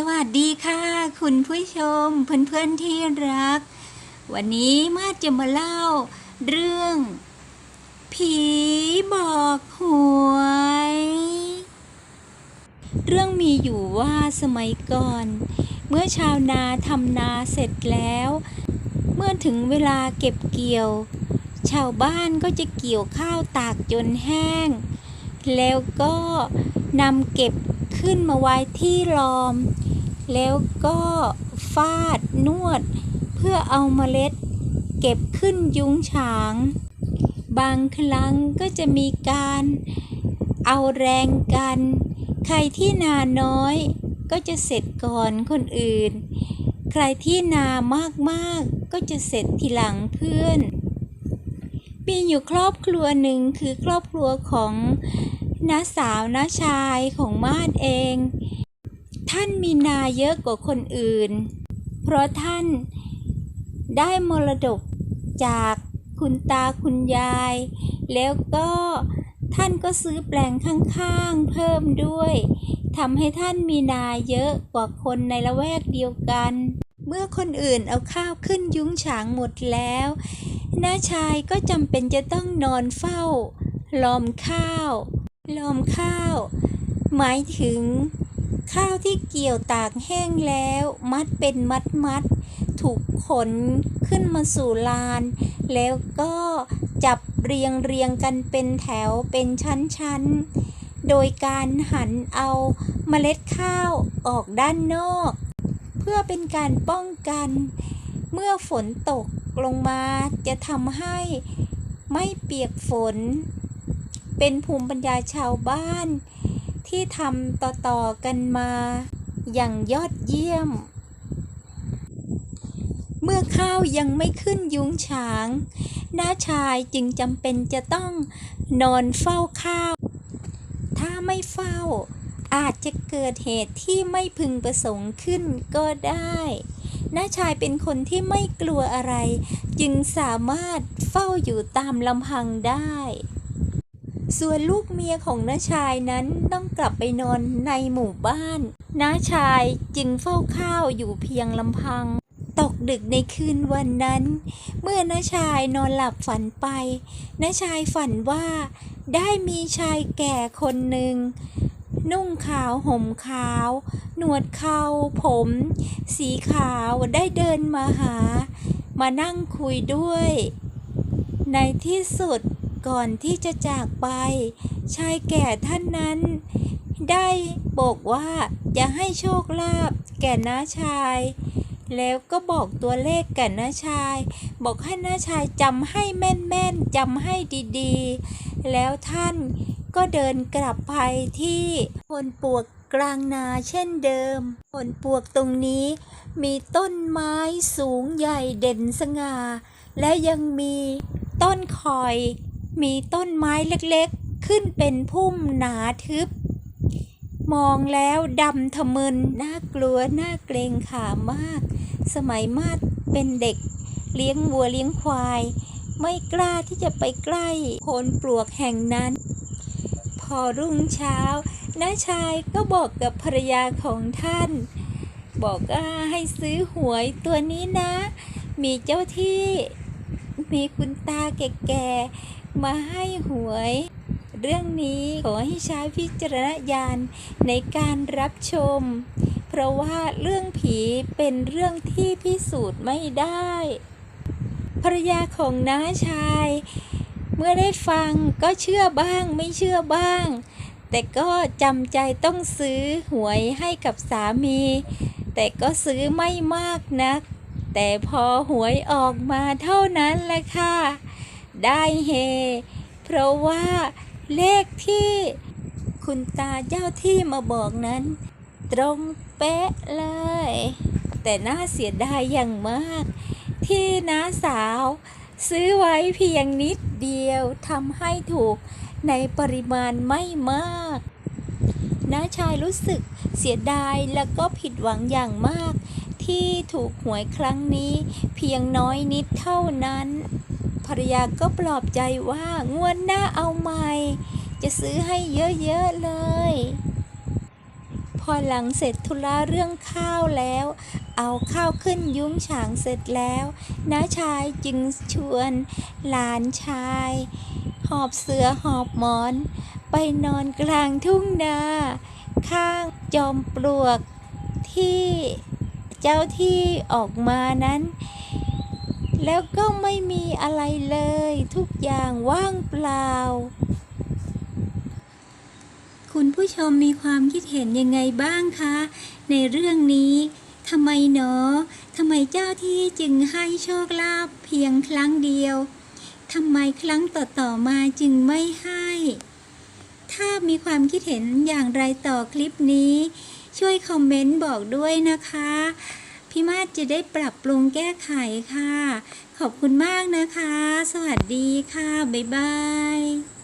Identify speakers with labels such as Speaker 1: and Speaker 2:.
Speaker 1: สวัสดีค่ะ คุณผู้ชมเพื่อนๆที่รัก วันนี้มาจะมาเล่า เรื่อง ผีบอกหวย เรื่องมีอยู่ว่าสมัยก่อน เมื่อชาวนาทำนาเสร็จแล้ว เมื่อถึงเวลาเก็บเกี่ยว ชาวบ้านก็จะเกี่ยวข้าวตากจนแห้ง แล้วก็นำเก็บขึ้นมาไว้ที่ลอม แล้วก็ฟาดนวด เพื่อเอาเมล็ด เก็บขึ้นยุ้งฉาง บางครั้งก็จะมีการ เอาแรงกัน ใครที่นาน้อยก็จะเสร็จก่อนคนอื่น ใครที่นามากๆก็จะเสร็จทีหลังเพื่อน มีอยู่ครอบครัวหนึ่งคือครอบครัวของน้าสาวน้าชายของมาดเอง ท่านมีนาเยอะกว่าคนอื่น เพราะท่านได้มรดกจากคุณตาคุณยาย แล้วก็ท่านก็ซื้อแปลงข้างๆเพิ่มด้วยทำให้ท่านมีนาเยอะกว่าคนในละแวกเดียวกัน เมื่อคนอื่นเอาข้าวขึ้นยุ้งฉางหมดแล้วน้าชายก็จำเป็นจะต้องนอนเฝ้าล้อมข้าวล้อมข้าว หมายถึง ข้าวที่เกี่ยวตากแห้งแล้ว มัดเป็นมัดมัด ถูกขนขึ้นมาสู่ลาน แล้วก็จับเรียงเรียงกันเป็นแถวเป็นชั้นๆโดยการหันเอาเมล็ดข้าวออกด้านนอก เพื่อเป็นการป้องกัน เมื่อฝนตกลงมาจะทำให้ไม่เปียกฝน เป็นภูมิปัญญาชาวบ้าน ที่ทำต่อๆกันมา อย่างยอดเยี่ยม เมื่อข้าวยังไม่ขึ้นยุงฉางน้าชายจึงจำเป็นจะต้องนอนเฝ้าข้าว ถ้าไม่เฝ้า อาจจะเกิดเหตุที่ไม่พึงประสงค์ขึ้นก็ได้น้าชายเป็นคนที่ไม่กลัวอะไร จึงสามารถเฝ้าอยู่ตามลำพังได้ ส่วนลูกเมียของน้าชายนั้นต้องกลับไปนอนในหมู่บ้าน น้าชายจึงเฝ้าข้าวอยู่เพียงลำพัง ตกดึกในคืนวันนั้น เมื่อน้าชายนอนหลับฝันไปน้าชายฝันว่า ได้มีชายแก่คนหนึ่ง นุ่งขาวห่มขาว หนวดเขาผม สีขาวได้เดินมาหา มานั่งคุยด้วย ในที่สุด ก่อนที่จะจากไป ชายแก่ท่านนั้น ได้บอกว่าจะให้โชคลาภแก่น้าชาย แล้วก็บอกตัวเลขแก่น้าชาย บอกให้น้าชายจำให้แม่นๆจำให้ดีๆ แล้วท่านก็เดินกลับไปที่ผลปวกกลางนาเช่นเดิม ผลปวกตรงนี้มีต้นไม้สูงใหญ่เด่นสง่า และยังมีต้นคอย มีต้นไม้เล็กๆ ขึ้นเป็นพุ่มหนาทึบ มองแล้วดำทะมึนน่ากลัวน่าเกรงขามาก สมัยมาดเป็นเด็ก เลี้ยงวัวเลี้ยงควาย ไม่กล้าที่จะไปใกล้โคนปลวกแห่งนั้น พอรุ่งเช้าน้าชายก็บอกกับภรรยาของท่าน บอกว่าให้ซื้อหวยตัวนี้นะ มีเจ้าที่ มีคุณตาแก่ๆ มาให้หวย เรื่องนี้ขอให้ใช้พิจารณญาณในการรับชม เพราะว่าเรื่องผีเป็นเรื่องที่พิสูจน์ไม่ได้ ภรรยาของน้าชาย เมื่อได้ฟังก็เชื่อบ้างไม่เชื่อบ้าง แต่ก็จำใจต้องซื้อหวยให้กับสามี แต่ก็ซื้อไม่มากนัก แต่พอหวยออกมาเท่านั้นแหละค่ะ ได้เฮ เพราะว่าเลขที่คุณตาเจ้าที่มาบอกนั้น ตรงเป๊ะเลย แต่น่าเสียดายอย่างมาก ที่น้าสาว ซื้อไว้เพียงนิดเดียวทำให้ถูกในปริมาณไม่มากน้าชายรู้สึกเสียดายแล้วก็ผิดหวังอย่างมาก ที่ถูกหวยครั้งนี้ เพียงน้อยนิดเท่านั้น ภรรยาก็ปลอบใจว่างวดหน้าเอาใหม่ จะซื้อให้เยอะๆเลย พอหลังเสร็จธุระเรื่องข้าวแล้ว เอาข้าวขึ้นยุ้งฉางเสร็จแล้วน้าชายจึงชวนหลานชาย หอบเสือหอบหมอน ไปนอนกลางทุ่งนา ข้างจอมปลวกที่ เจ้าที่ออกมานั้น แล้วก็ไม่มีอะไรเลย ทุกอย่างว่างเปล่า คุณผู้ชมมีความคิดเห็นยังไงบ้างคะ ในเรื่องนี้ทำไมเนาะทำไมเจ้าที่จึงให้โชคลาภเพียงครั้งเดียวทำไมครั้งต่อๆมาจึงไม่ให้ ถ้ามีความคิดเห็นอย่างไรต่อคลิปนี้ ช่วยคอมเมนต์บอกด้วยนะคะ พี่มาศจะได้ปรับปรุงแก้ไขค่ะ ขอบคุณมากนะคะ สวัสดีค่ะ บ๊ายบาย